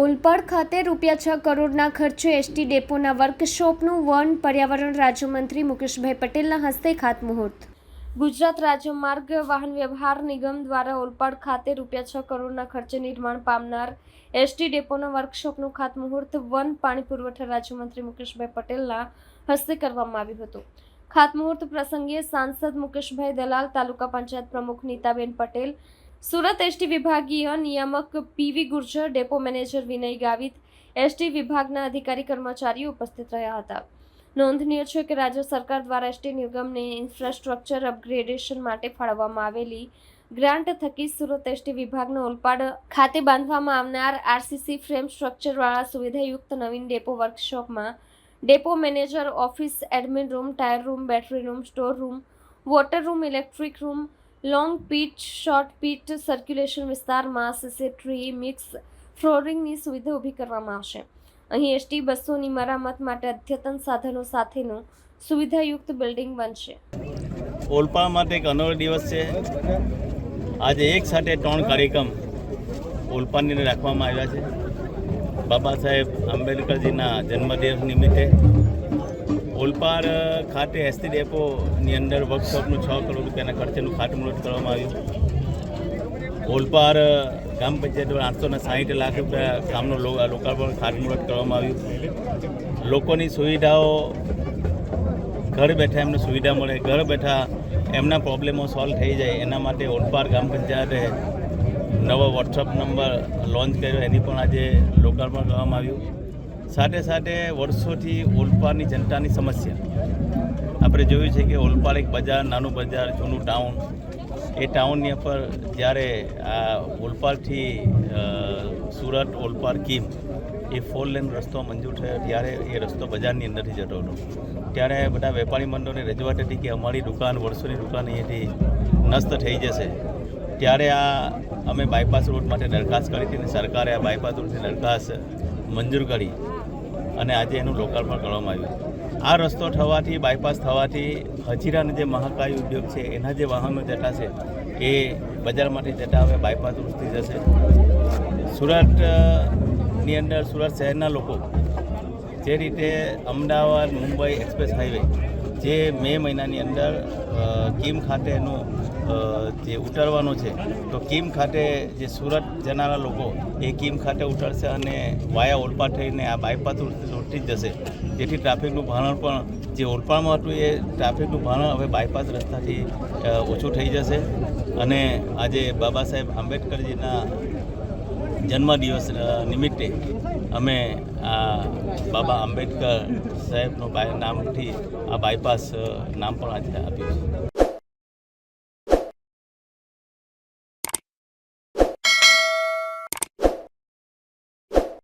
ઓલપાડ ખાતે રૂપિયા છ કરોડના ખર્ચે એસટી ડેપોના વર્કશોપનું વન પર્યાવરણ રાજ્યમંત્રી મુકેશભાઈ પટેલના હસ્તે ખાતમુહૂર્ત. ગુજરાત રાજ્ય માર્ગ વાહન વ્યવહાર નિગમ દ્વારા ઓલપાડ ખાતે રૂપિયા છ કરોડના ખર્ચે નિર્માણ પામનાર એસટી ડેપોના વર્કશોપનું ખાતમુહૂર્ત વન પાણી પુરવઠા રાજ્યમંત્રી મુકેશભાઈ પટેલના હસ્તે કરવામાં આવ્યું હતું. ખાતમુહૂર્ત પ્રસંગે સાંસદ મુકેશભાઈ દલાલ, તાલુકા પંચાયત પ્રમુખ નીતાબેન પટેલ સુરત એસટી વિભાગીય નિયામક PV Gurjar, depot manager Vinay Gavit, ST વિભાગના અધિકારી કર્મચારીઓ ઉપસ્થિત રહ્યા હતા. નોંધનીય છે કે રાજ્ય સરકાર દ્વારા એસટી નિગમને ઇન્ફ્રાસ્ટ્રક્ચર અપગ્રેડેશન માટે ફાળવવામાં આવેલી ગ્રાન્ટ થકી સુરત એસટી વિભાગનો ઓલપાડ ખાતે બાંધવામાં આવનાર આરસીસી ફ્રેમ સ્ટ્રક્ચરવાળા સુવિધાયુક્ત નવીન ડેપો વર્કશોપમાં depot manager, office, admin room, tyre room, battery room, store room, water room, electric room long pitch short pitch circulation વિસ્તારમાં સિસેટ્રી મિક્સ ફ્લોરિંગની સુવિધા ઊભી કરવામાં આવશે. અહીં એસટી બસોની મરામત માટે અદ્યતન સાધનો સાથેનું સુવિધાયુક્ત બિલ્ડિંગ બનશે. ઓલપા માટે એક અનોખો દિવસ છે. આજે એક સાથે ત્રણ કાર્યક્રમ ઓલપાની રાખવામાં આવ્યા છે. બાબા સાહેબ આંબેડકરજીના જન્મદિવસ નિમિત્તે ઓલપાડ ખાતે એસટી ડેપોની અંદર વર્કશોપનું છ કરોડ રૂપિયાના ખર્ચેનું ખાતમુહૂર્ત કરવામાં આવ્યું. ઓલપાડ ગ્રામ પંચાયત દ્વારા આઠસો ને સાહીઠ લાખ રૂપિયા કામનું લોકાર્પણ ખાતમુહૂર્ત કરવામાં આવ્યું. લોકોની સુવિધાઓ, ઘર બેઠા એમને સુવિધા મળે, ઘર બેઠા એમના પ્રોબ્લેમો સોલ્વ થઈ જાય, એના માટે ઓલપાડ ગ્રામ પંચાયતે નવો વોટ્સઅપ નંબર લોન્ચ કર્યો, એની પણ આજે લોકાર્પણ કરવામાં આવ્યું. સાથે સાથે વર્ષોથી ઓલપાડની જનતાની સમસ્યા. આપણે જોયું છે કે ઓલપાડ એક બજાર, નાનું બજાર, જૂનું ટાઉન. એ ટાઉનની ઉપર જ્યારે આ ઓલપાડથી સુરત ઓલપાડ કીમ એ ફોર લેન રસ્તો મંજૂર થયો ત્યારે એ રસ્તો બજારની અંદરથી જતો હતો. ત્યારે બધા વેપારી મંડળોની રજૂઆત હતી કે અમારી દુકાન, વર્ષોની દુકાન અહીંયાથી નષ્ટ થઈ જશે. ત્યારે આ અમે બાયપાસ રોડ માટે દરખાસ્ત કરી હતી અને સરકારે આ બાયપાસ રોડની દરખાસ્ત મંજૂર કરી અને આજે એનું લોકાર્પણ કરવામાં આવ્યું. આ રસ્તો થવાથી બાયપાસ થવાથી હજીરાનો જે મહાકાય ઉદ્યોગ છે, એના જે વાહનો જતા છે, એ બજારમાંથી જતા હવે બાયપાસ રોડથી જશે. સુરતની અંદર સુરત શહેરના લોકો જે રીતે અમદાવાદ, મુંબઈ એક્સપ્રેસ હાઈવે જે મે મહિનાની અંદર કિમ ખાતે જે ઉતારવાનું છે, તો કીમ ખાતે જે સુરત જનારા લોકો, એ કીમ ખાતે ઉતરશે અને વાયા ઓલપા થઈને આ બાયપાસ રોડથી જ જશે. જેથી ટ્રાફિકનું ભારણ પણ, જે ઓલપાડમાં હતું એ ટ્રાફિકનું ભારણ હવે બાયપાસ રસ્તાથી ઓછું થઈ જશે. અને આજે બાબા સાહેબ આંબેડકરજીના જન્મદિવસ નિમિત્તે અમે આ બાબા આંબેડકર સાહેબનો નામથી આ બાયપાસ નામ પણ આજે આપ્યું છે.